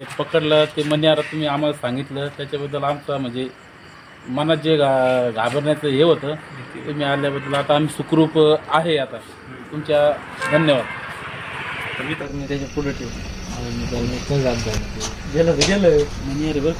पकडलं ते मन्यार तुम्ही आम्हाला सांगितलं. त्याच्याबद्दल आमचा म्हणजे मनात जे घा घाबरण्याचं हे होतं ते तुम्ही आल्याबद्दल आता आम्ही सुखरूप आहे आता. तुमच्या धन्यवाद. तर मी त्याच्या पुढे ठेवतो गेलं गेलं. बरं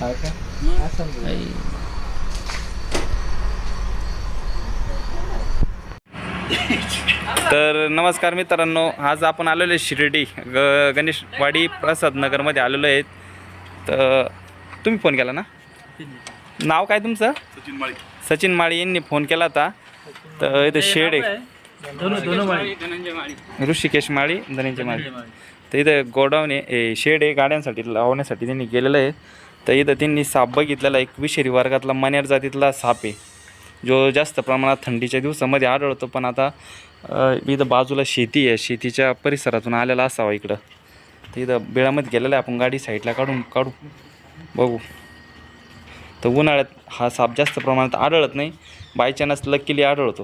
काही असं तर नमस्कार मित्रांनो आज आपण आलेलो आहे शिर्डी ग गणेशवाडी प्रसाद नगरमध्ये आलेलो आहेत तर तुम्ही फोन केला ना? नाव काय तुमचं? सचिन माळी. सचिन माळी यांनी फोन केला होता. तर इथं शेड आहे. दोन दोन माळी. ऋषिकेश माळी धनंजय माळी. तर इथं गोडाऊन आहे ए, शेड आहे गाड्यांसाठी लावण्यासाठी त्यांनी केलेलं आहे. तर इथं त्यांनी साप बघितलेला एक विषारी वर्गातला मण्यार जातीतला साप आहे. जो जास्त प्रमाणात थंडीच्या दिवसामध्ये आढळतो पण आता इथं बाजूला शेती आहे. शेतीच्या परिसरातून आलेला असावा इकडं. तर इथं बिळामध्ये गेलेला आहे. आपण गाडी साईडला काढून काढू. बघू. तर उन्हाळ्यात हा साप जास्त प्रमाणात आढळत नाही. बाय चान्स लकीली आढळतो.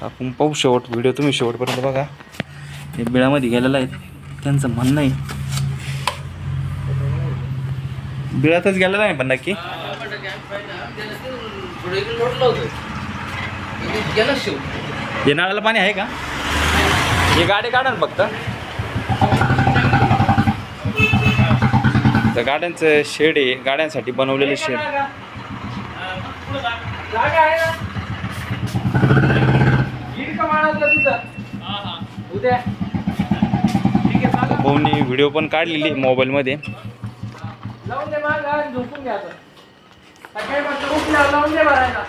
तर आपण पाहू शेवट. व्हिडिओ तुम्ही शेवटपर्यंत बघा. हे बिळामध्ये गेलेलं आहे. त्यांचं म्हणणं आहे. बिळातच गेलेला आहे पण नक्की? हे नळाला पाणी आहे का? हे गाडी काढा ना फक्त. तर गाड्यांचं शेड आहे गाड्यांसाठी बनवलेलं शेड. भाऊनी व्हिडिओ पण काढलेली मोबाईलमध्ये लावून दे माग झोपून घ्या आता. सकाळी म्हटलं उठल्यावर लावून दे भरायला.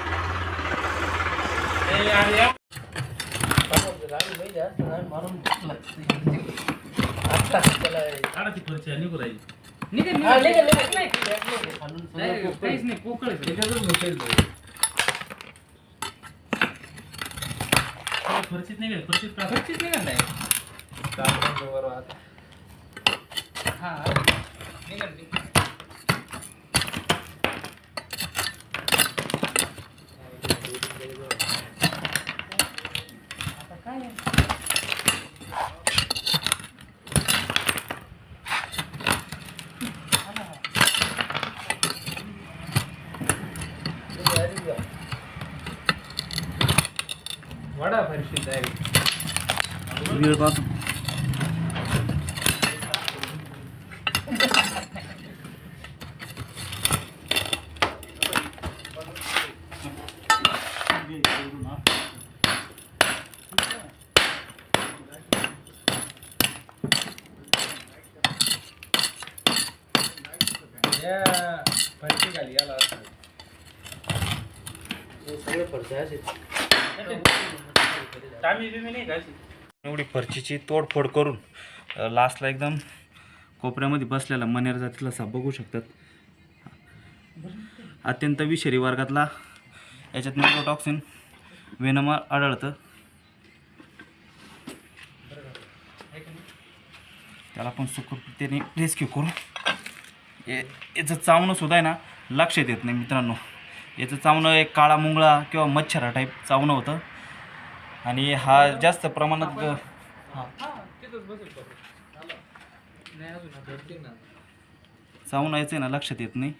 आता त्याला- काढा ती फरशी आणि निघू राहिली हा, निघा, निघा, नाही, खालून सगळं पोकळ. काहीच नाही पोकळ आहे. त्याच्यातच घुसेल तो. फरशीत नाही गेली काढा नाही. बरोबर आता. हा, निघा, निघा. वडा फरशी तयारी वेळ पाहतो या फरशी खाली याला असं. हे सगळे फरशे असे टामी बिमी नाही घालची एवढी फरचीची तोडफोड करून लास्टला एकदम कोपऱ्यामध्ये बसलेला मनेर जातीला साप बघू शकतात. अत्यंत विषारी वर्गातला याच्यात निकोटॉक्सिन वेनम आढळतं. त्याला आपण सुखरूपतेने रेस्क्यू करू हे याचं चावणं सुद्धा आहे ना लक्षात येत नाही मित्रांनो. याचं चावणं एक काळा मुंगळा किंवा मच्छरा टाईप चावणं होतं. आणि हा जास्त प्रमाणात हा. चावून यायचं आहे ना. लक्षात येत नाही.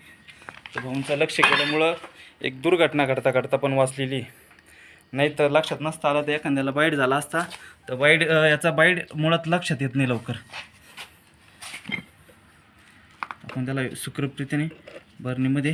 तर भाऊंचं लक्ष केल्यामुळं एक दुर्घटना घडता घडता पण वाचलेली. नाही तर लक्षात नसता आलं तर एखाद्याला बाईट झाला असता तर बाईट याचा बाईट मुळात लक्षात येत नाही लवकर. आपण त्याला सुखरूपरीतीने बरणीमध्ये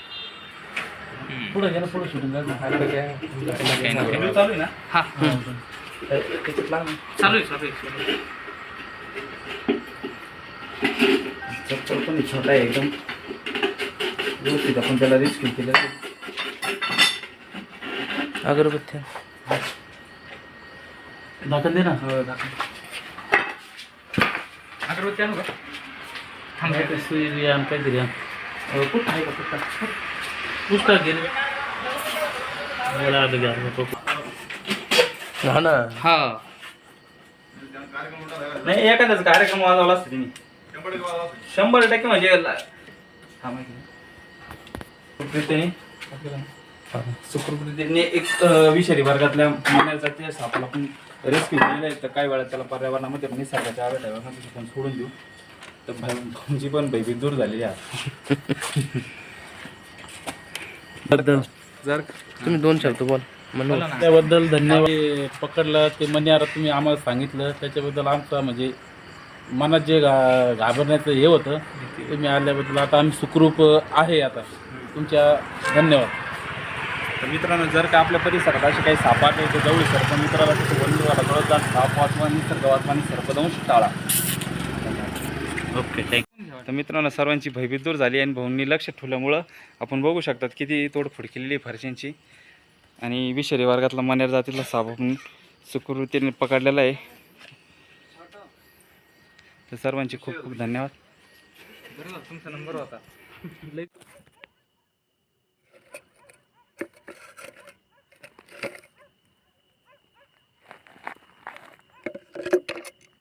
तिकडे गेलं. पुढे गेलं पुढे शूटिंग आता काय? चालू आहे ना? हा. चालू आहे चालू आहे, चप्पल पण छोटा आहे एकदम. व्यवस्थित आपण त्याला रिस्क केलं अगरबत्त्या. दाखल दे ना. हो दाखव. अगरबत्ती आणू का? नाही सुई आण काहीतरी आण. कुठं आहे का पुस्तक पुस्तक घे रे. मला आलं घ्या नको. हा ना हा नाही एखादाच कार्यक्रम वाजवला असतो तिने शंभर टक्के म्हणजे हा माहिती. सुकृतीने एक विषारी वर्गातल्या मान्याचा ते सापाला आपण रेस्क्यू केलेलं आहे तर काही वेळा त्याला पर्यावरणामध्ये पण निसर्गाच्या आपण सोडून देऊ तर भाई भाऊंची पण भयभीत दूर झालेली आहे. जर तुम्ही दोन शब्द बोल. म्हणून बोला ना. त्याबद्दल धन्यवाद. ते पकडलं ते मन्यार तुम्ही आम्हाला सांगितलं त्याच्याबद्दल आमचा म्हणजे मनात जे घा घाबरण्याचं हे होतं तुम्ही आल्याबद्दल आता आम्ही सुखरूप आहे आता. तुमच्या धन्यवाद. तर मित्रांनो जर का आपल्या परिसरात असे काही साप आढळले तर जवळ सर्प मित्राला तसं बंधुवाला कळत जात साप वाचवा निसर्ग वाचवा आणि सर्पदंश टाळा. ओके थँक्यू तर मित्रांनो सर्वांची भयभीत दूर झाली आणि भाऊंनी लक्ष ठेवल्यामुळं आपण बघू शकतात किती तोडफोड केलेली आहे फरशांची आणि विषारी वर्गातला मनेर जातीतला साप आपण सुकृतीने पकडलेला आहे. तर सर्वांचे खूप खूप धन्यवाद. तुमचा नंबर होता.